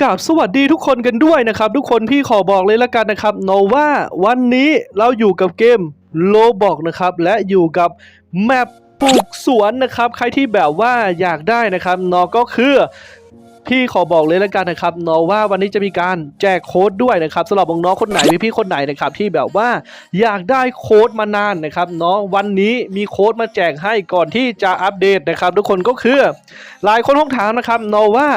กับสวัสดีทุกคนกันด้วยนะครับ ทุกคนพี่ขอบอกเลยละกันนะครับโนว่าวันนี้เราอยู่กับเกมโลบอกนะครับและอยู่กับแมปปลูกสวนนะครับ ใครที่แบบว่าอยากได้นะครับนอก็คือพี่ขอบอกเลยละกันนะครับเนอว่าวันนี้จะมีการแจกโค้ดด้วยนะครับสำหรับน้องๆคนไหนพี่ๆคนไหนนะครับที่แบบว่าอยากได้โค้ดมานานนะครับเนาะวันนี้มีโค้ดมาแจกให้ก่อนที่จะอัปเดตนะครับ ทุกคนก็คือ หลายคนห้องถามนะครับเนอว่า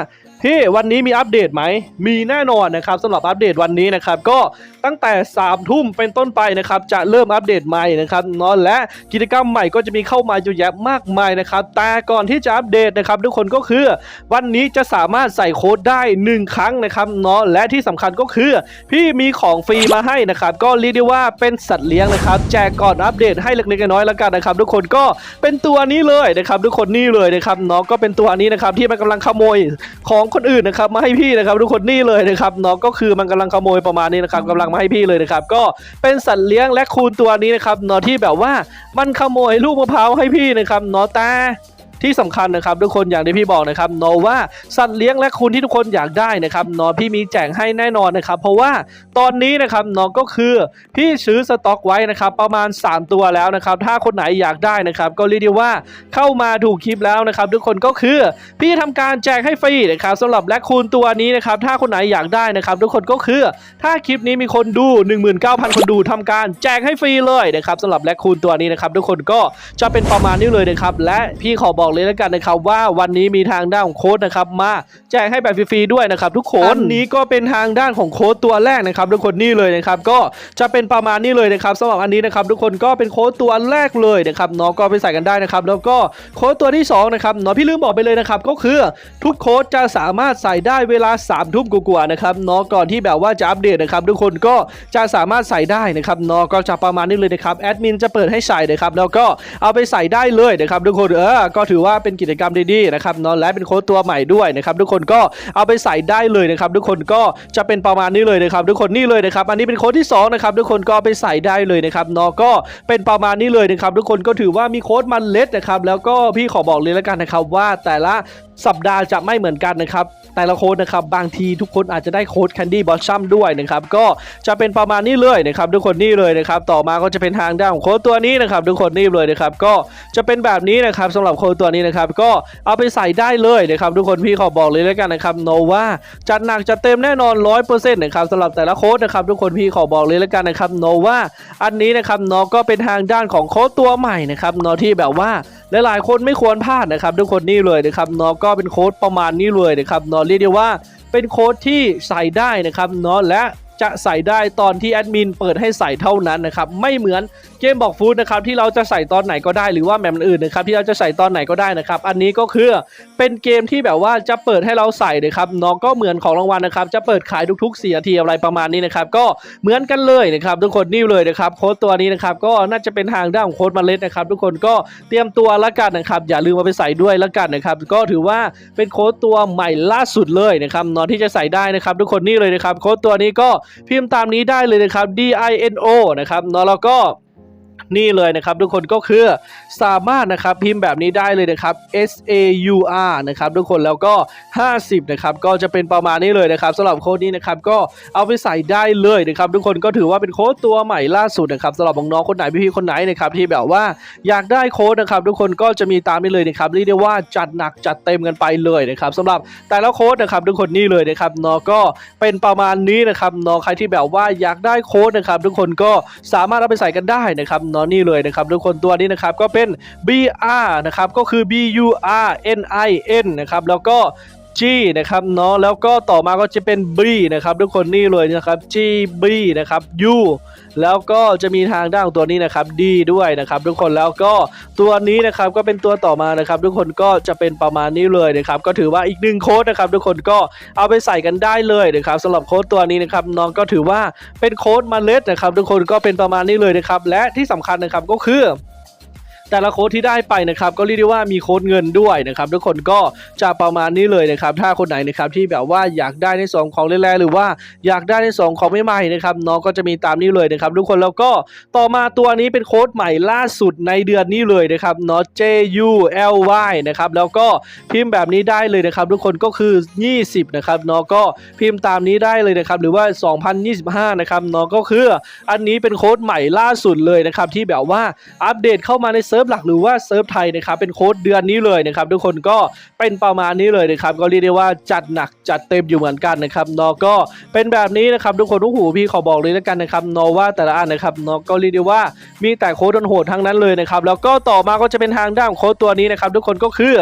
พี่วันนี้มีอัปเดตไหม มีแน่นอนนะครับสำหรับอัปเดตวันนี้นะครับก็ตั้งแต่3ามทุ่มเป็นต้นไปนะครับจะเริ่มอัปเดตใหม่นะครับเนาะและกิจกรรมใหม่ก็จะมีเข้ามาเยอะแยะมากมายนะครับแต่ก่อนที่จะอัปเดตนะครับทุกคนก็คือ วันนี้จะสามารถใส่โค้ดได้ 1 ครั้งนะครับเนาะและที่สำคัญก็คือ พี่มีของฟรีมาให้นะครับก็เรียกได้ว่าเป็นสัตว์เลี้ยงนะครับแจกก่อนอัปเดตให้เล็กๆน้อยๆแล้วกันนะครับทุกคนก็เป็นตัวนี้เลยนะครับทุกคนนี่เลยนะครับเนาะก็เป็นตัวนี้นะครับที่มันกำลังขโมยของคนอื่นนะครับมาให้พี่นะครับทุกคนนี่เลยนะครับเนาะก็คือมันกำลังขโมยประมาณนี้นะครับกำลังมาให้พี่เลยนะครับก็เป็นสัตว์เลี้ยงและคูณตัวนี้นะครับเนาะที่แบบว่ามันขโมยลูกมะพร้าวให้พี่นะครับเนาะตา ที่สำคัญนะครับทุกคนอย่างที่พี่บอกนะครับเนว่าสัตว์เลี้ยงและคุณที่ทุกคนอยากได้นะครับนาะพี่มีแจกให้แน่นอนนะครับ เพราะว่าตอนนี้นะครับนาะก็คือพี่ซื้อสต็อกไว้นะครับประมาณ 3 ตัวแล้วนะครับถ้าคนไหนอยากได้นะครับก็เรียกได้ว่าเข้ามาถูกคลิปแล้วนะครับทุกคนก็คือพี่ทำการแจกให้ฟรีนะครับสำหรับแลคคูณตัวนี้นะครับถ้าคนไหนอยากได้นะครับ ทุกคนก็คือถ้าคลิปนี้มีคนดู 19,000 คนดูทำการแจกให้ฟรีเลยนะครับสำหรับแลคคูณตัวนี้นะครับทุกคนก็จะเป็นประมาณนี้เลยนะครับและพี่ขอบอกเลยแล้วกันนะครับว่าวันนี้มีทางด้านของโค้ดนะครับมาแจกให้แบบฟรีๆด้วยนะครับทุกคนอันนี้ก็เป็นทางด้านของโค้ดตัวแรกนะครับทุกคนนี่เลยนะครับก็จะเป็นประมาณนี้เลยนะครับสำหรับอันนี้นะครับทุกคนก็เป็นโค้ดตัวแรกเลยนะครับเนาะก็ไปใส่กันได้นะครับแล้วก็โค้ดตัวที่สองนะครับเนาะพี่ลืมบอกไปเลยนะครับก็คือทุกโค้ดจะสามารถใส่ได้เวลา3ามทุ่มกว่าๆนะครับเนาะก่อนที่แบบว่าจะอัปเดตนะครับทุกคนก็จะสามารถใส่ได้นะครับเนาะก็จะประมาณนี้เลยนะครับแอดมินจะเปิดให้ใส่นะครับแล้วก็เอาไปใส่ได้เลยนะครับทุกคนเออก็ถือือว่าเป็นกิจกรรมดีๆนะครับเนาะและเป็นโค้ดตัวใหม่ด้วยนะครับทุกคนก็เอาไปใส่ได้เลยนะครับทุกคนก็จะเป็นประมาณนี้เลยนะครับทุกคนนี่เลยนะครับอันนี้เป็นโค้ดที่สองนะครับทุกคนก็เอาไปใส่ได้เลยนะครับเนาะก็เป็นประมาณนี้เลยนะครับทุกคนก็ถือว่ามีโค้ดมันเล็ดนะครับแล้วก็พี่ขอบอกเลยแล้วกันนะครับว่าแต่ละสัปดาห์จะไม่เหมือนกันนะครับ แต่ละโค้ดนะครับ บางทีทุกคนอาจจะได้โค้ด Candy b o s s ัมด้วยนะครับ ก็จะเป็นประมาณนี้เลยนะครับ ทุกคนนี่เลยนะครับ ต่อมาก็จะเป็นทางด้านของโค้ดตัวนี้นะครับ ทุกคนนี่เลยนะครับ ก็จะเป็นแบบนี้นะครับสำหรับโค้ดตัวนี้นะครับ ก็เอาไปใส่ได้เลยนะครับ ทุกคนพี่ขอบอกเลยแล้วกันนะครับโนว่าจัดหนักจัดเต็มแน่นอน100%นะครับสำหรับแต่ละโค้ดนะครับ ทุกคนพี่ขอบอกเลยแล้วกันนะครับโนว่าอันนี้นะครับโนก็เป็นทางด้านของโค้ดตัวใหม่นะครับโนที่แบบว่าหลายๆคนไม่ควรพลาดนะครับ ทุกคนนี่เลยนะครับนาะก็เป็นโค้ดประมาณนี้เลยนะครับเนาะเรียกได้ว่าเป็นโค้ดที่ใส่ได้นะครับเนาะและ จะใส่ได้ตอนที่แอดมินเปิดให้ใส่เท่านั้นนะครับไม่เหมือนเกมบอกฟูดนะครับที่เราจะใส่ตอนไหนก็ได้หรือว่าแมปอื่นนะครับที่เราจะใส่ตอนไหนก็ได้นะครับอันนี้ก็คือเป็นเกมที่แบบว่าจะเปิดให้เราใส่นะครับเนาะก็เหมือนของรางวัลนะครับจะเปิดขายทุกๆ4นาทีอะไรประมาณนี้นะครับก็เหมือนกันเลยนะครับทุกคนนี่เลยนะครับโค้ดตัวนี้นะครับก็น่าจะเป็นทางด้านของโค้ดมาเล็ดนะครับทุกคนก็เตรียมตัวละกันนะครับอย่าลืมเอาไปใส่ด้วยละกันนะครับก็ถือว่าเป็นโค้ดตัวใหม่ล่าสุดเลยนะครับนาะที่จะใส่ได้นะครับทุกคนนี่เลยนะครับโค้ดตัวนี้ก็พิมพ์ตามนี้ได้เลยนะครับ D I N O นะครับเนาะแล้วก็ นี่เลยนะครับทุกคนก็คือสามารถนะครับพิมพ์แบบนี้ได้เลยนะครับ S A U R นะครับทุกคนแล้วก็ 50นะครับก็จะเป็นประมาณนี้เลยนะครับสำหรับโค้ดนี้นะครับก็เอาไปใส่ได้เลยนะครับทุกคนก็ถือว่าเป็นโค้ดตัวใหม่ล่าสุดนะครับสำหรับน้องๆคนไหนพี่ๆคนไหนนะครับที่แบบว่าอยากได้โค้ดนะครับทุกคนก็จะมีตามนี้เลยนะครับเรียกได้ว่าจัดหนักจัดเต็มกันไปเลยนะครับสำหรับแต่ละโค้ดนะครับทุกคนนี่เลยนะครับเนาะก็เป็นประมาณนี้นะครับเนาะใครที่แบบว่าอยากได้โค้ดนะครับทุกคนก็สามารถเอาไปใส่กันได้นะครับเนาะนี่เลยนะครับทุกคนตัวนี้นะครับก็เป็น BR นะครับก็คือ B U R N I N นะครับแล้วก็ G นะครับเนาะแล้วก็ต่อมาก็จะเป็น B นะครับทุกคนนี่เลยนะครับ G B นะครับ U แล้วก็จะมีทางด้านของตัวนี้นะครับ D ด้วยนะครับ ทุกคนแล้วก็ตัวนี้นะครับก็เป็นตัวต่อมานะครับ ทุกคนก็จะเป็นประมาณนี้เลยนะครับ ก็ถือว่าอีกหนึ่งโค้ดนะครับ ทุกคนก็เอาไปใส่กันได้เลยนะครับสำหรับโค้ดตัวนี้นะครับน้องก็ถือว่าเป็นโค้ดมาเล็ดนะครับ ทุกคนก็เป็นประมาณนี้เลยนะครับ และที่สำคัญนะครับก็คือ แต่ละโค้ดที่ได้ไปนะครับก็เรียกได้ว่ามีโค้ดเงินด้วยนะครับทุกคนก็จะประมาณนี้เลยนะครับถ้าคนไหนนะครับที่แบบว่าอยากได้ในส่วนของแรกๆหรือว่าอยากได้ในส่วนของใหม่ๆนะครับน้องก็จะมีตามนี้เลยนะครับทุกคนแล้วก็ต่อมาตัวนี้เป็นโค้ดใหม่ล่าสุดในเดือนนี้เลยนะครับเนาะ J U L Y นะครับแล้วก็พิมพ์แบบนี้ได้เลยนะครับทุกคนก็คือ 20นะครับเนาะก็พิมพ์ตามนี้ได้เลยนะครับหรือว่า 2025นะครับเนาะก็คืออันนี้เป็นโค้ดใหม่ล่าสุดเลยนะครับที่แบบว่าอัปเดตเข้ามาในเซิร์ฟหลักหรือว่าเซิร์ฟไทยนะครับเป็นโค้ดเดือนนี้เลยนะครับทุกคนก็เป็นประมาณนี้เลยนะครับก็เรียกได้ว่าจัดหนักจัดเต็มอยู่เหมือนกันนะครับนอก็เป็นแบบนี้นะครับทุกคนทุกหูพี่ขอบอกเลยแล้วกันนะครับนอว่าแต่ละอันนะครับนอก็เรียกได้ว่ามีแต่โค้ดโหดทั้งนั้นเลยนะครับแล้วก็ต่อมาก็จะเป็นทางด้านของโค้ดตัวนี้นะครับทุกคนก็คือ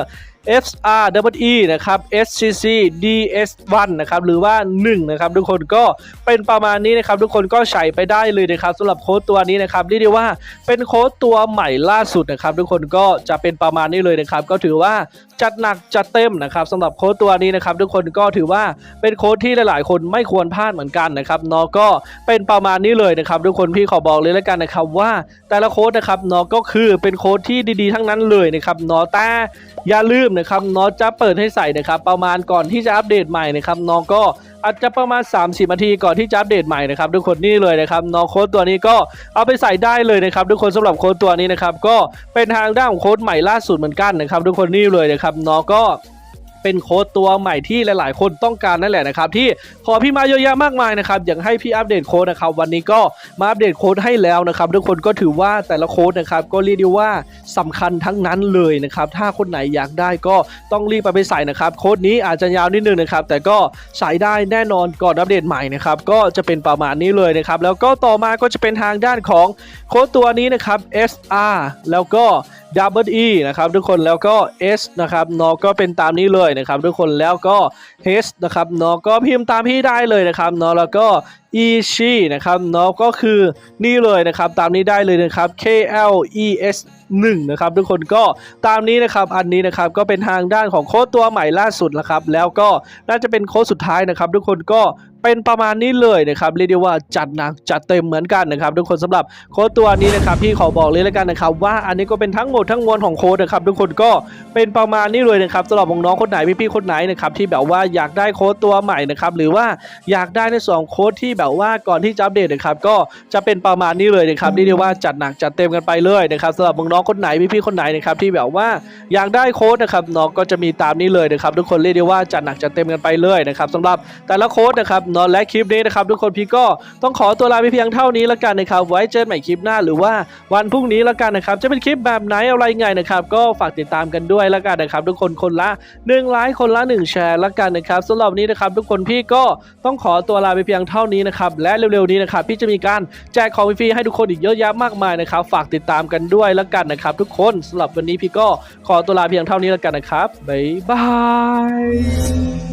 FR W E นะครับ SCC DS1 นะครับหรือว่า 1 นะครับ ทุกคนก็เป็นประมาณนี้นะครับ ทุกคนก็ใช้ไปได้เลยนะครับสำหรับโค้ดตัวนี้นะครับเรียกได้ว่าเป็นโค้ดตัวใหม่ล่าสุดนะครับ ทุกคนก็จะเป็นประมาณนี้เลยนะครับ ก็ถือว่าจัดหนักจัดเต็มนะครับสำหรับโค้ดตัวนี้นะครับทุกคนก็ถือว่าเป็นโค้ดที่หลาย ๆ คนไม่ควรพลาดเหมือนกันนะครับนอก็เป็นประมาณนี้เลยนะครับทุกคนพี่ขอบอกเลยแล้วกันนะครับว่าแต่ละโค้ดนะครับนอก็คือเป็นโค้ดที่ดี ๆ ทั้งนั้นเลยนะครับนอแต่อย่าลืมนะครับนอจะเปิดให้ใส่นะครับประมาณก่อนที่จะอัปเดตใหม่นะครับนอก็ อาจจะประมาณ 30นาทีก่อนที่จะอัปเดตใหม่นะครับทุกคนนี่เลยนะครับน้องโค้ดตัวนี้ก็เอาไปใส่ได้เลยนะครับทุกคนสำหรับโค้ดตัวนี้นะครับก็เป็นทางด้านของโค้ดใหม่ล่าสุดเหมือนกันนะครับทุกคนนี่เลยนะครับน้องก็ เป็นโค้ดตัวใหม่ที่หลาย ๆ คนต้องการนั่นแหละนะครับ ที่ขอพี่มาเยอะแยะมากมายนะครับอยากให้พี่อัปเดตโค้ดนะครับ วันนี้ก็มาอัปเดตโค้ดให้แล้วนะครับ ทุกคนก็ถือว่าแต่ละโค้ดนะครับก็เรียกได้ว่าสำคัญทั้งนั้นเลยนะครับ ถ้าคนไหนอยากได้ก็ต้องรีบไปไปใส่นะครับ โค้ดนี้อาจจะยาวนิดนึงนะครับ แต่ก็ใส่ได้แน่นอนก่อนอัปเดตใหม่นะครับ ก็จะเป็นประมาณนี้เลยนะครับ แล้วก็ต่อมาก็จะเป็นทางด้านของโค้ดตัวนี้นะครับ SR แล้วก็ Double E นะครับทุกคนแล้วก็ S นะครับเนอะก็เป็นตามนี้เลยนะครับทุกคนแล้วก็ H นะครับเนอะก็พิมพ์ตามพี่ได้เลยนะครับเนอะแล้วก็ e c นะครับเนาะก็คือนี่เลยนะครับตามนี้ได้เลยนะครับ K L E S 1นะครับทุกคนก็ตามนี้นะครับอันนี้นะครับก็เป็นทางด้านของโค้ดตัวใหม่ล่าสุดนะครับแล้วก็น่าจะเป็นโค้ดสุดท้ายนะครับทุกคนก็ เป็นประมาณนี้เลยนะครับเรียกได้ว่าจัดหนักจัดเต็มเหมือนกันนะครับทุกคนสำหรับโค้ดตัวนี้นะครับพี่ขอบอกเลยแล้วกันนะครับว่าอันนี้ก็เป็นทั้งหมดทั้งมวลของโค้ดนะครับทุกคนก็เป็นประมาณนี้เลยนะครับสำหรับน้องๆคนไหนพี่ๆคนไหนนะครับที่แบบว่าอยากได้โค้ดตัวใหม่นะครับหรือว่าอยากได้ในสองโค้ดที่แบบว่าก่อนที่จะอัปเดตนะครับก็จะเป็นประมาณนี้เลยนะครับเรียกได้ว่าจัดหนักจัดเต็มกันไปเลยนะครับสำหรับน้องๆคนไหนพี่ๆคนไหนนะครับที่แบบว่าอยากได้โค้ดนะครับน้องก็จะมีตามนี้เลยนะครับทุกคนเรียกได้ว่าจัดหนักจัดเต็มกันไปเลยนะครับสำหรับแต่ละโค้ดนะครับนอนและคลิปนี้นะครับทุกคนพี่ก็ต้องขอตัวลาไปเพียงเท่านี้แล้วกันนะครับ ไว้เจอกันใหม่คลิปหน้าหรือว่าวันพรุ่งนี้แล้วกันนะครับ จะเป็นคลิปแบบไหนอะไรไงนะครับ ก็ฝากติดตามกันด้วยแล้วกันนะครับ ทุกคนคนละ1ไลค์คนละ 1 แชร์แล้วกันนะครับสำหรับนี้นะครับทุกคนพี่ก็ต้องขอตัวลาไปเพียงเท่านี้นะครับและเร็วๆนี้นะครับพี่จะมีการแจกของฟรีให้ทุกคนอีกเยอะแยะมากมายนะครับ ฝากติดตามกันด้วยแล้วกันนะครับทุกคนสำหรับวันนี้พี่ก็ขอตัวลาเพียงเท่านี้แล้วกันนะครับบ๊ายบาย